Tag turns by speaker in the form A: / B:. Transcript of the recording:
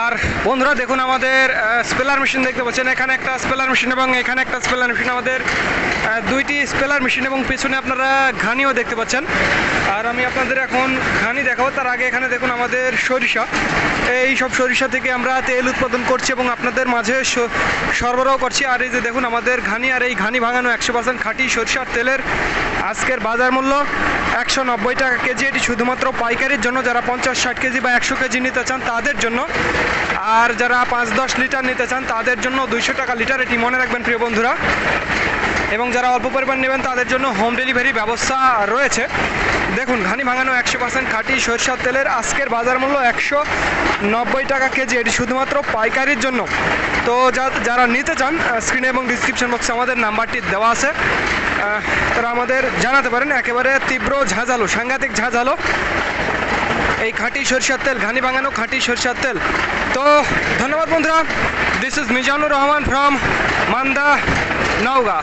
A: আর বন্ধুরা দেখুন আমাদের স্পেলার মেশিন দেখতে পাচ্ছেন। এখানে একটা স্পেলার মেশিন এবং এখানে একটা স্পেলার মেশিন আমাদের দুইটি স্পেলার মেশিন এবং পিছনে আপনারা ঘানিও দেখতে পাচ্ছেন। আর আমি আপনাদের এখন ঘানি দেখাবো। তার আগে এখানে দেখুন আমাদের সরিষা। এই সব সরিষা থেকে আমরা তেল উৎপাদন করছি এবং আপনাদের মাঝে সরবরাহ করছি। আর এই যে দেখুন আমাদের ঘানি, আর এই ঘানি ভাঙানো একশো পার্সেন্ট খাঁটি সরিষার তেলের আজকের বাজার মূল্য একশো নব্বই টাকা কেজি। এটি শুধুমাত্র পাইকারির জন্য। যারা পঞ্চাশ, ষাট কেজি বা একশো কেজি নিতে চান, তাদের জন্য আর যারা পাঁচ দশ লিটার নিতে চান, তাদের জন্য দুইশো টাকা লিটার এটি মনে রাখবেন প্রিয় বন্ধুরা। এবং যারা অল্প পরিমাণ নেবেন, তাদের জন্য হোম ডেলিভারি ব্যবস্থা রয়েছে। দেখুন, ঘানি ভাঙানো একশো পার্সেন্ট খাঁটি সরিষার তেলের আজকের বাজার মূল্য একশো নব্বই টাকা কেজি। এটি শুধুমাত্র পাইকারির জন্য। তো যা- যারা নিতে চান স্ক্রিনে এবং ডিসক্রিপশন বক্সে আমাদের নাম্বারটি দেওয়া আছে। তারা আমাদের জানাতে পারেন। একেবারে তীব্র ঝাঁঝালো, সাংঘাতিক ঝাঁঝালো। এই খাঁটি সরিষার তেল, ঘানি ভাঙানো খাঁটি সরিষার তেল। তো ধন্যবাদ বন্ধুরা। This is Mizanur Rahman from Manda, Naogaon.